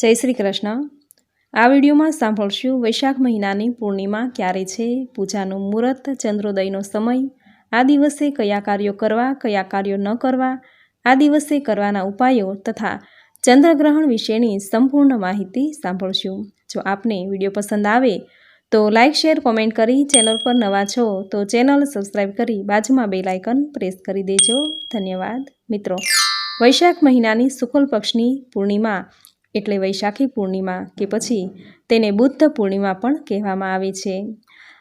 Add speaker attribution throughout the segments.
Speaker 1: જય શ્રી કૃષ્ણ. આ વિડીયોમાં સાંભળશું વૈશાખ મહિનાની પૂર્ણિમા ક્યારે છે, પૂજાનું મુહૂર્ત, ચંદ્રોદયનો સમય, આ દિવસે કયા કાર્યો કરવા, કયા કાર્યો ન કરવા, આ દિવસે કરવાના ઉપાયો તથા ચંદ્રગ્રહણ વિશેની સંપૂર્ણ માહિતી સાંભળશું. જો આપને વીડિયો પસંદ આવે તો લાઇક શેર, કોમેન્ટ કરી ચેનલ પર નવા છો તો ચેનલ સબસ્ક્રાઈબ કરી બાજુમાં બે લાઇકન પ્રેસ કરી દેજો. ધન્યવાદ. મિત્રો, વૈશાખ મહિનાની શુક્લ પક્ષની પૂર્ણિમા એટલે વૈશાખી પૂર્ણિમા કે પછી તેને બુદ્ધ પૂર્ણિમા પણ કહેવામાં આવે છે.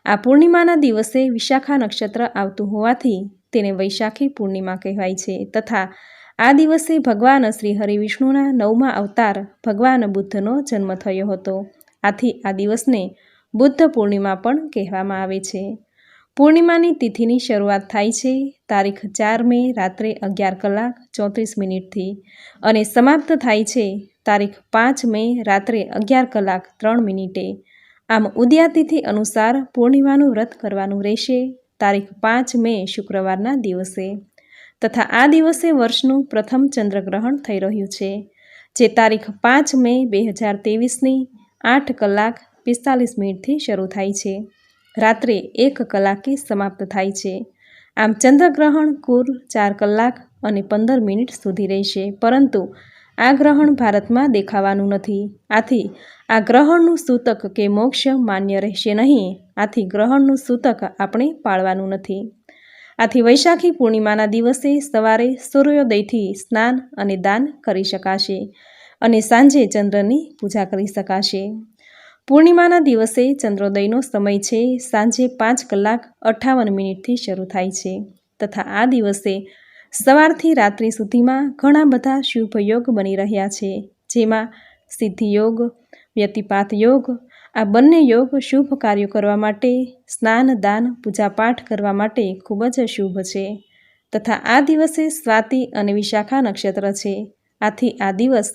Speaker 1: આ પૂર્ણિમાના દિવસે વિશાખા નક્ષત્ર આવતું હોવાથી તેને વૈશાખી પૂર્ણિમા કહેવાય છે તથા આ દિવસે ભગવાન શ્રી હરિવિષ્ણુના નવમા અવતાર ભગવાન બુદ્ધનો જન્મ થયો હતો. આથી આ દિવસને બુદ્ધ પૂર્ણિમા પણ કહેવામાં આવે છે. પૂર્ણિમાની તિથિની શરૂઆત થાય છે તારીખ ચાર મે રાત્રે અગિયાર કલાક ચોત્રીસ મિનિટથી અને સમાપ્ત થાય છે તારીખ પાંચ મે રાત્રે અગિયાર કલાક ત્રણ મિનિટે. આમ ઉદયાતિથિ અનુસાર પૂર્ણિમાનું વ્રત કરવાનું રહેશે. તારીખ પાંચ મે શુક્રવારના દિવસે. તથા આ દિવસે વર્ષનું પ્રથમ ચંદ્રગ્રહણ થઈ રહ્યું છે. જે તારીખ પાંચ મે બે હજાર તેવીસની આઠ કલાક પિસ્તાલીસ મિનિટથી શરૂ થાય છે. રાત્રે એક કલાકે સમાપ્ત થાય છે. આમ ચંદ્રગ્રહણ કુલ ચાર કલાક અને પંદર મિનિટ સુધી રહેશે. પરંતુ આ ગ્રહણ ભારતમાં દેખાવાનું નથી. આથી, આ ગ્રહણનું સૂતક કે મોક્ષ માન્ય રહેશે નહીં. આથી, ગ્રહણનું સૂતક આપણે પાળવાનું નથી. આથી, વૈશાખી પૂર્ણિમાના દિવસે સવારે સૂર્યોદયથી સ્નાન અને દાન કરી શકાશે અને સાંજે ચંદ્રની પૂજા કરી શકાશે. પૂર્ણિમાના દિવસે ચંદ્રોદયનો સમય છે. સાંજે પાંચ કલાક અઠ્ઠાવન મિનિટથી શરૂ થાય છે. તથા આ દિવસે સવારથી રાત્રિ સુધીમાં ઘણા બધા શુભ યોગ બની રહ્યા છે. જેમાં સિદ્ધિયોગ વ્યતિપાત યોગ, આ બંને યોગ શુભ કાર્યો કરવા માટે, સ્નાન, દાન પૂજાપાઠ કરવા માટે ખૂબ જ શુભ છે. તથા આ દિવસે સ્વાતિ અને વિશાખા નક્ષત્ર છે. આથી આ દિવસ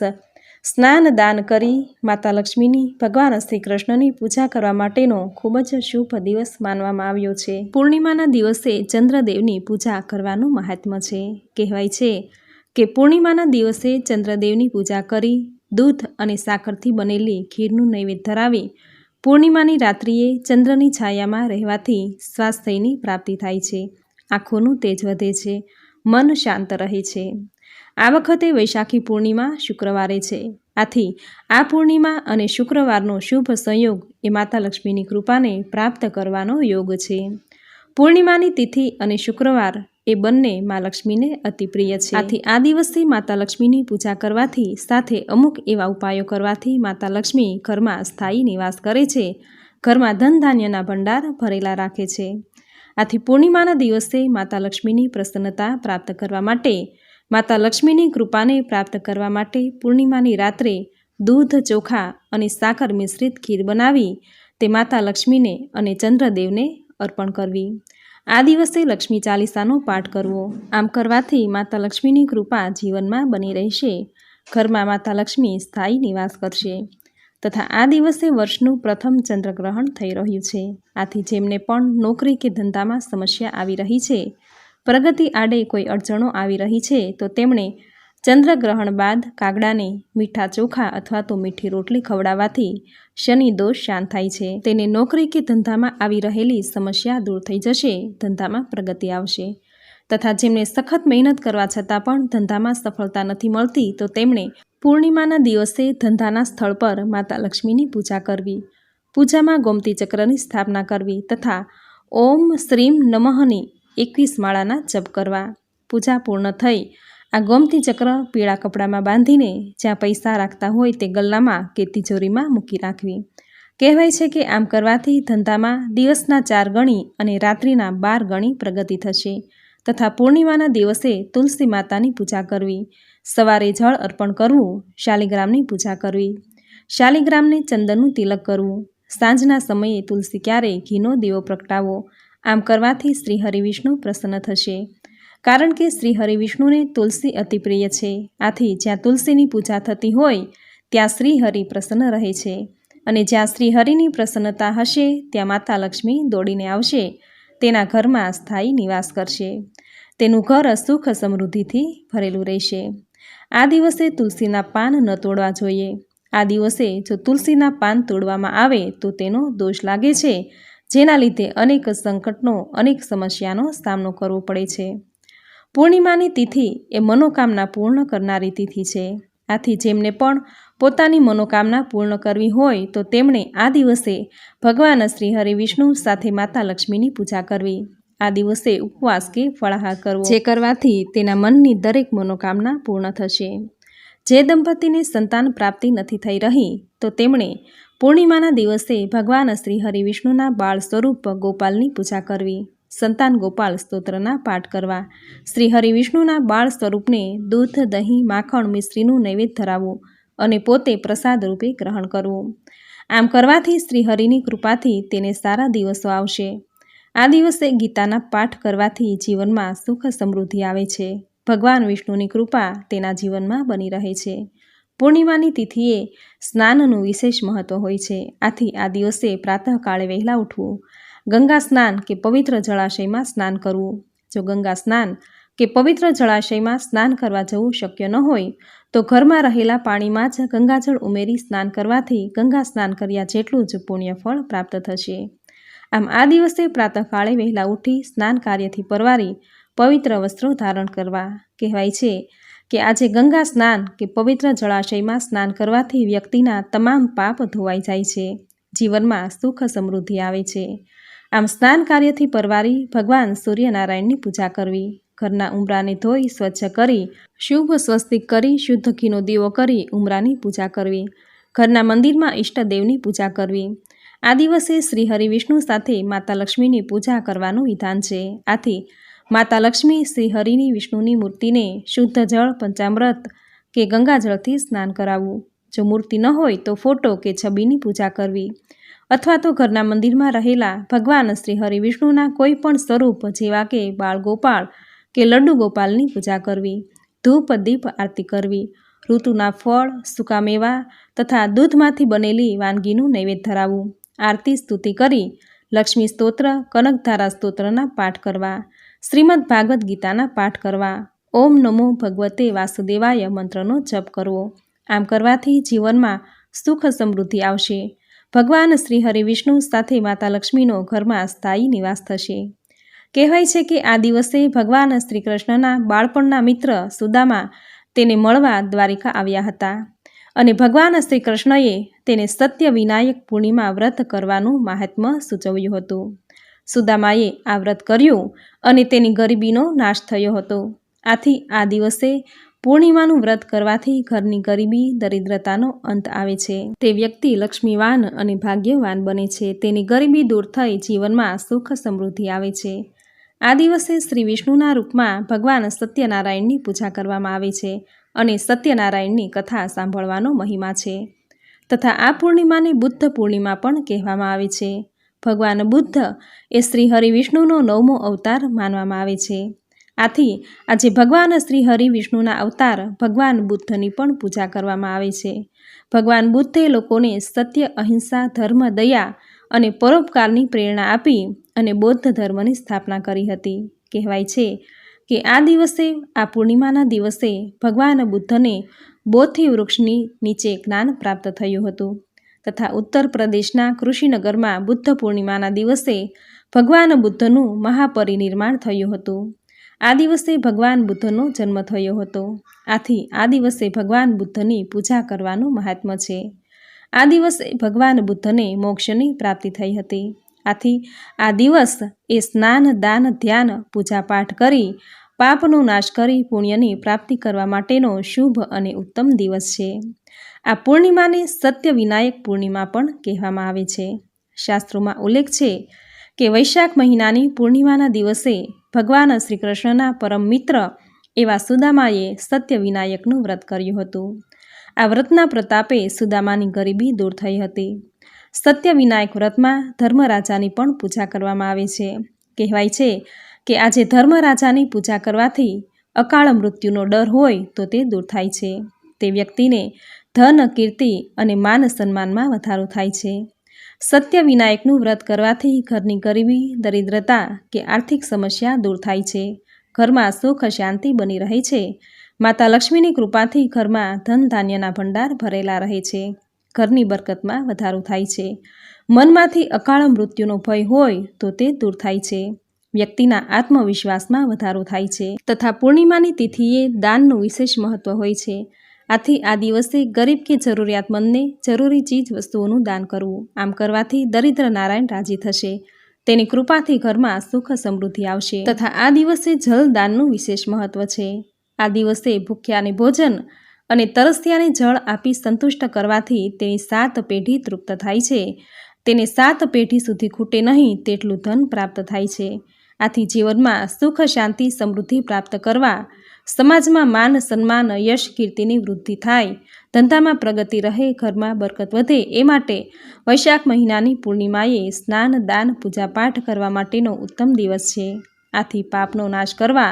Speaker 1: સ્નાન દાન કરી માતા લક્ષ્મીની, ભગવાન શ્રી કૃષ્ણની પૂજા કરવા માટેનો ખૂબ જ શુભ દિવસ માનવામાં આવ્યો છે. પૂર્ણિમાના દિવસે ચંદ્રદેવની પૂજા કરવાનું મહાત્મ્ય છે. કહેવાય છે કે પૂર્ણિમાના દિવસે ચંદ્રદેવની પૂજા કરી, દૂધ અને સાકરથી બનેલી ખીરનું નૈવેદ્ય ધરાવી, પૂર્ણિમાની રાત્રિએ ચંદ્રની છાયામાં રહેવાથી સ્વાસ્થ્યની પ્રાપ્તિ થાય છે. આંખોનું તેજ વધે છે. મન શાંત રહે છે. આ વખતે વૈશાખી પૂર્ણિમા શુક્રવારે છે. આથી આ પૂર્ણિમા અને શુક્રવારનો શુભ સંયોગ એ માતા લક્ષ્મીની કૃપાને પ્રાપ્ત કરવાનો યોગ છે. પૂર્ણિમાની તિથિ અને શુક્રવાર એ બંને મા લક્ષ્મીને અતિ પ્રિય છે. આથી આ દિવસથી માતા લક્ષ્મીની પૂજા કરવાથી સાથે અમુક એવા ઉપાયો કરવાથી માતા લક્ષ્મી ઘરમાં સ્થાયી નિવાસ કરે છે. ઘરમાં ધન ધાન્યના ભંડાર ભરેલા રાખે છે. આથી પૂર્ણિમાના દિવસે માતા લક્ષ્મીની પ્રસન્નતા પ્રાપ્ત કરવા માટે માતા લક્ષ્મીની કૃપાને પ્રાપ્ત કરવા માટે પૂર્ણિમાની રાત્રે દૂધ, ચોખા અને સાકર મિશ્રિત ખીર બનાવી તે માતા લક્ષ્મીને અને ચંદ્રદેવને અર્પણ કરવી. આ દિવસે લક્ષ્મી ચાલીસાનો પાઠ કરવો. આમ કરવાથી માતા લક્ષ્મીની કૃપા જીવનમાં બની રહેશે. ઘરમાં માતા લક્ષ્મી સ્થાયી નિવાસ કરશે. તથા આ દિવસે વર્ષનું પ્રથમ ચંદ્રગ્રહણ થઈ રહ્યું છે. આથી જેમને પણ નોકરી કે ધંધામાં સમસ્યા આવી રહી છે પ્રગતિ આડે કોઈ અડચણો આવી રહી છે, તો તેમણે ચંદ્રગ્રહણ બાદ કાગડાને મીઠા ચોખા અથવા તો મીઠી રોટલી ખવડાવવાથી શનિ દોષ શાંત થાય છે. તેને નોકરી કે ધંધામાં આવી રહેલી સમસ્યા દૂર થઈ જશે, ધંધામાં પ્રગતિ આવશે. તથા જેમને સખત મહેનત કરવા છતાં પણ ધંધામાં સફળતા નથી મળતી, તો તેમણે પૂર્ણિમાના દિવસે ધંધાના સ્થળ પર માતા લક્ષ્મીની પૂજા કરવી, પૂજામાં ગોમતી ચક્રની સ્થાપના કરવી તથા ઓમ શ્રીમ નમઃની એકવીસ માળાના જપ કરવા. પૂજા પૂર્ણ થઈ. આ ગોમતી ચક્ર પીળા કપડામાં બાંધીને જ્યાં પૈસા રાખતા હોય તે ગલ્લામાં કે તિજોરીમાં મૂકી રાખવી. કહેવાય છે કે આમ કરવાથી ધંધામાં દિવસના ચાર ગણી અને રાત્રિના બાર ગણી પ્રગતિ થશે. તથા પૂર્ણિમાના દિવસે તુલસી માતાની પૂજા કરવી. સવારે જળ અર્પણ કરવું, શાલિગ્રામની પૂજા કરવી. શાલિગ્રામને ચંદનનું તિલક કરવું. સાંજના સમયે તુલસી ક્યારે ઘીનો દીવો પ્રગટાવો. આમ કરવાથી શ્રી હરિવિષ્ણુ પ્રસન્ન થશે. કારણ કે શ્રી હરિવિષ્ણુને તુલસી અતિ પ્રિય છે. આથી જ્યાં તુલસીની પૂજા થતી હોય, ત્યાં શ્રી હરિ પ્રસન્ન રહે છે. અને જ્યાં શ્રી હરિની પ્રસન્નતા હશે, ત્યાં માતા લક્ષ્મી દોડીને આવશે. તેના ઘરમાં સ્થાયી નિવાસ કરશે. તેનું ઘર સુખ સમૃદ્ધિથી ભરેલું રહેશે. આ દિવસે તુલસીના પાન ન તોડવા જોઈએ. આ દિવસે જો તુલસીના પાન તોડવામાં આવે, તો તેનો દોષ લાગે છે. જેના લીધે અનેક સંકટનો, અનેક સમસ્યાનો સામનો કરવો પડે છે. પૂર્ણિમાની તિથિ એ મનોકામના પૂર્ણ કરનારી તિથિ છે. આથી જેમને પણ પોતાની મનોકામના પૂર્ણ કરવી હોય તો તેમણે આ દિવસે ભગવાન શ્રી હરિ વિષ્ણુ સાથે માતા લક્ષ્મીની પૂજા કરવી. આ દિવસે ઉપવાસ કે ફળાહાર કરવો. જે કરવાથી તેના મનની દરેક મનોકામના પૂર્ણ થશે. જે દંપતીને સંતાન પ્રાપ્તિ નથી થઈ રહી, તો તેમણે પૂર્ણિમાના દિવસે ભગવાન શ્રી હરિવિષ્ણુના બાળ સ્વરૂપ ગોપાલની પૂજા કરવી. સંતાન ગોપાલ સ્તોત્રના પાઠ કરવા. શ્રી હરિવિષ્ણુના બાળ સ્વરૂપને દૂધ, દહીં, માખણ મિશ્રીનું નૈવેદ્ય ધરાવવું અને પોતે પ્રસાદ રૂપે ગ્રહણ કરવું. આમ કરવાથી શ્રી હરિની કૃપાથી તેને સારા દિવસો આવશે. આ દિવસે ગીતાના પાઠ કરવાથી જીવનમાં સુખ સમૃદ્ધિ આવે છે. ભગવાન વિષ્ણુની કૃપા તેના જીવનમાં બની રહે છે. પૂર્ણિમાની તિથિએ સ્નાનનું વિશેષ મહત્ત્વ હોય છે. આથી આ દિવસે પ્રાતઃકાળે વહેલા ઉઠવું, ગંગા સ્નાન કે પવિત્ર જળાશયમાં સ્નાન કરવું. જો ગંગા સ્નાન કે પવિત્ર જળાશયમાં સ્નાન કરવા જવું શક્ય ન હોય, તો ઘરમાં રહેલા પાણીમાં જ ગંગાજળ ઉમેરી સ્નાન કરવાથી ગંગા સ્નાન કર્યા જેટલું જ પુણ્યફળ પ્રાપ્ત થશે. આમ આ દિવસે પ્રાતઃકાળે વહેલા ઉઠી સ્નાન કાર્યથી પરવારી પવિત્ર વસ્ત્રો ધારણ કરવા કહેવાય છે. કે આજે ગંગા સ્નાન કે પવિત્ર જળાશયમાં સ્નાન કરવાથી વ્યક્તિના તમામ પાપ ધોવાઈ જાય છે. જીવનમાં સુખ સમૃદ્ધિ આવે છે. આમ સ્નાન કાર્યથી પરવારી ભગવાન સૂર્યનારાયણની પૂજા કરવી. ઘરના ઉમરાને ધોઈ, સ્વચ્છ કરી, શુભ સ્વસ્તિક કરી, શુદ્ધ ઘીનો દીવો કરી ઉમરાની પૂજા કરવી. ઘરના મંદિરમાં ઈષ્ટદેવની પૂજા કરવી. આ દિવસે શ્રી હરિ વિષ્ણુ સાથે માતા લક્ષ્મીની પૂજા કરવાનું વિધાન છે. આથી માતા લક્ષ્મી શ્રી હરિની વિષ્ણુની મૂર્તિને શુદ્ધ જળ, પંચામૃત કે ગંગાજળથી સ્નાન કરાવવું. જો મૂર્તિ ન હોય તો ફોટો કે છબીની પૂજા કરવી. અથવા તો ઘરના મંદિરમાં રહેલા ભગવાન શ્રી હરિ વિષ્ણુના કોઈ પણ સ્વરૂપ જેવા કે બાળગોપાળ કે લડ્ડુ ગોપાલની પૂજા કરવી. ધૂપ, દીપ આરતી કરવી. ઋતુના ફળ, સૂકા મેવા તથા દૂધમાંથી બનેલી વાનગીનું નૈવેદ્ય ધરાવવું. આરતી સ્તુતિ કરી લક્ષ્મી સ્તોત્ર, કનકધારા સ્તોત્રના પાઠ કરવા. શ્રીમદ ભાગવદ્ ગીતાના પાઠ કરવા ઓમ નમો ભગવતે વાસુદેવાય મંત્રનો જપ કરવો. આમ કરવાથી જીવનમાં સુખ સમૃદ્ધિ આવશે. ભગવાન શ્રી હરિ વિષ્ણુ સાથે માતા લક્ષ્મીનો ઘરમાં સ્થાયી નિવાસ થશે. કહેવાય છે કે આ દિવસે ભગવાન શ્રી કૃષ્ણના બાળપણના મિત્ર સુદામા તેને મળવા દ્વારિકા આવ્યા હતા અને ભગવાન શ્રી કૃષ્ણએ તેને સત્ય વિનાયક પૂર્ણિમા વ્રત કરવાનું મહાત્મ્ય સૂચવ્યું હતું. સુદામાએ આ વ્રત કર્યું અને તેની ગરીબીનો નાશ થયો હતો. આથી આ દિવસે પૂર્ણિમાનું વ્રત કરવાથી ઘરની ગરીબી, દરિદ્રતાનો અંત આવે છે. તે વ્યક્તિ લક્ષ્મીવાન અને ભાગ્યવાન બને છે. તેની ગરીબી દૂર થઈ જીવનમાં સુખ સમૃદ્ધિ આવે છે. આ દિવસે શ્રી વિષ્ણુના રૂપમાં ભગવાન સત્યનારાયણની પૂજા કરવામાં આવે છે અને સત્યનારાયણની કથા સાંભળવાનો મહિમા છે તથા આ પૂર્ણિમાને બુદ્ધ પૂર્ણિમા પણ કહેવામાં આવે છે. ભગવાન બુદ્ધ એ શ્રી હરિ વિષ્ણુનો નવમો અવતાર માનવામાં આવે છે. આથી આજે ભગવાન શ્રી હરિ વિષ્ણુના અવતાર ભગવાન બુદ્ધની પણ પૂજા કરવામાં આવે છે. ભગવાન બુદ્ધે લોકોને સત્ય, અહિંસા, ધર્મ, દયા અને પરોપકારની પ્રેરણા આપી અને બૌદ્ધ ધર્મની સ્થાપના કરી હતી. કહેવાય છે કે આ દિવસે, આ પૂર્ણિમાના દિવસે ભગવાન બુદ્ધને બોધિ વૃક્ષની નીચે જ્ઞાન પ્રાપ્ત થયું હતું. તથા ઉત્તર પ્રદેશના કૃષિનગરમાં બુદ્ધ પૂર્ણિમાના દિવસે ભગવાન બુદ્ધનું મહાપરિનિર્માણ થયું હતું. આ દિવસે ભગવાન બુદ્ધનો જન્મ થયો હતો. આથી આ દિવસે ભગવાન બુદ્ધની પૂજા કરવાનું મહાત્મ્ય છે. આ દિવસે ભગવાન બુદ્ધને મોક્ષની પ્રાપ્તિ થઈ હતી. આથી આ દિવસ એ સ્નાન, દાન, ધ્યાન, પૂજાપાઠ કરી પાપનો નાશ કરી પુણ્યની પ્રાપ્તિ કરવા માટેનો શુભ અને ઉત્તમ દિવસ છે. આ પૂર્ણિમાને સત્ય વિનાયક પૂર્ણિમા પણ કહેવામાં આવે છે. શાસ્ત્રોમાં ઉલ્લેખ છે કે વૈશાખ મહિનાની પૂર્ણિમાના દિવસે ભગવાન શ્રી કૃષ્ણના પરમ મિત્ર એવા સુદામાએ સત્ય વિનાયકનું વ્રત કર્યું હતું. આ વ્રતના પ્રતાપે સુદામાની ગરીબી દૂર થઈ હતી. સત્ય વિનાયક વ્રતમાં ધર્મરાજાની પણ પૂજા કરવામાં આવે છે. કહેવાય છે કે આજે ધર્મરાજાની પૂજા કરવાથી અકાળ મૃત્યુનો ડર હોય તો તે દૂર થાય છે. તે વ્યક્તિને ધન, કીર્તિ અને માન સન્માનમાં વધારો થાય છે. સત્ય વિનાયકનું વ્રત કરવાથી ઘરની ગરીબી, દરિદ્રતા કે આર્થિક સમસ્યા દૂર થાય છે. ઘરમાં સુખ, શાંતિ બની રહે છે. માતા લક્ષ્મીની કૃપાથી ઘરમાં ધન ધાન્યના ભંડાર ભરેલા રહે છે. ઘરની બરકતમાં વધારો થાય છે. મનમાંથી અકાળ મૃત્યુનો ભય હોય તો તે દૂર થાય છે. વ્યક્તિના આત્મવિશ્વાસમાં વધારો થાય છે તથા પૂર્ણિમાની તિથિએ દાનનું વિશેષ મહત્વ હોય છે. આથી આ દિવસે ગરીબ કે જરૂરિયાતમંદને જરૂરી ચીજ વસ્તુઓનું દાન કરવું આમ કરવાથી દરિદ્ર નારાયણ રાજી થશે. તેની કૃપાથી ઘરમાં સુખ સમૃદ્ધિ આવશે તથા આ દિવસે જલ દાનનું વિશેષ મહત્વ છે. આ દિવસે ભૂખ્યાને ભોજન અને તરસ્યાને જળ આપી સંતુષ્ટ કરવાથી તેની સાત પેઢી તૃપ્ત થાય છે. તેને સાત પેઢી સુધી ખૂટે નહીં તેટલું ધન પ્રાપ્ત થાય છે. આથી જીવનમાં સુખ, શાંતિ, સમૃદ્ધિ પ્રાપ્ત કરવા સમાજમાં માન, સન્માન, યશ, કીર્તિની વૃદ્ધિ થાય, ધંધામાં પ્રગતિ રહે, ઘરમાં બરકત વધે, એ માટે વૈશાખ મહિનાની પૂર્ણિમાએ સ્નાન, દાન, પૂજાપાઠ કરવા માટેનો ઉત્તમ દિવસ છે. આથી પાપનો નાશ કરવા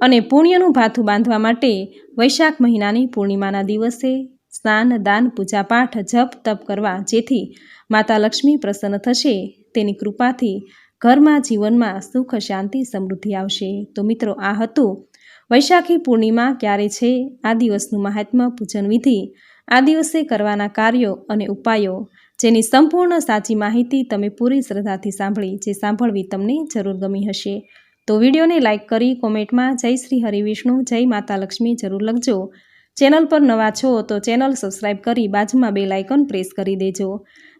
Speaker 1: અને પુણ્યનું ભાથું બાંધવા માટે વૈશાખ મહિનાની પૂર્ણિમાના દિવસે સ્નાન, દાન, પૂજાપાઠ, જપ, તપ કરવા જેથી માતા લક્ષ્મી પ્રસન્ન થશે. તેની કૃપાથી ઘરમાં જીવનમાં સુખ, શાંતિ, સમૃદ્ધિ આવશે. તો મિત્રો, આ હતું વૈશાખી પૂર્ણિમા. ક્યારે છે? આ દિવસનું મહાત્મ્ય પૂજન વિધિ. આ દિવસે કરવાના કાર્યો અને ઉપાયો જેની સંપૂર્ણ સાચી માહિતી તમે પૂરી શ્રદ્ધાથી સાંભળી, જે સાંભળવી તમને જરૂર ગમી હશે. તો વિડીયોને લાઇક કરી કોમેન્ટમાં જય શ્રી હરિવિષ્ણુ જય માતા લક્ષ્મી જરૂર લખજો. ચેનલ પર નવા છો તો ચેનલ સબસ્ક્રાઈબ કરી બાજુમાં બે લાઇકન પ્રેસ કરી દેજો.